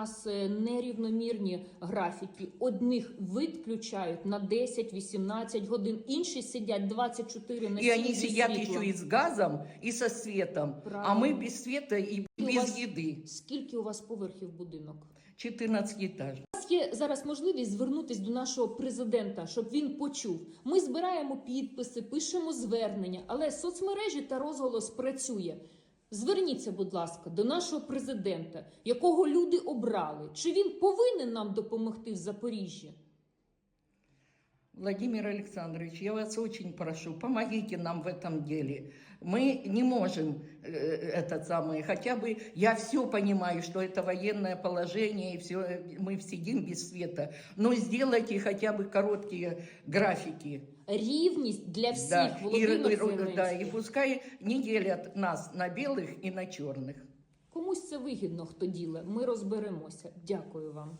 нас е, нерівномірні графіки. Одних відключають на 10-18 годин, інші сидять 24 на 7 И они зі сидят світлом. еще и с газом, и со светом. А Правильно. мы без света и У без вас- еды. Скільки у вас поверхів будинок? 14 этаж. У нас є зараз можливість звернутися до нашого президента, щоб він почув. Ми збираємо підписи, пишемо звернення, але соцмережі та розголос працює. Зверніться, будь ласка, до нашого президента, якого люди обрали. Чи він повинен нам допомогти в Запоріжжі? Владимир Александрович, я вас очень прошу, помогите нам в этом деле. Мы не можем э, этот самый, хотя бы я все понимаю, что это военное положение и все, мы сидим без света, но сделайте хотя бы короткие графики. Рівність для всіх, Да, и, Володимир и- да, Зеленський. и пускай не делят нас на белых и на черных. Комусь це вигідно, хто діле. Ми розберемося. Дякую вам.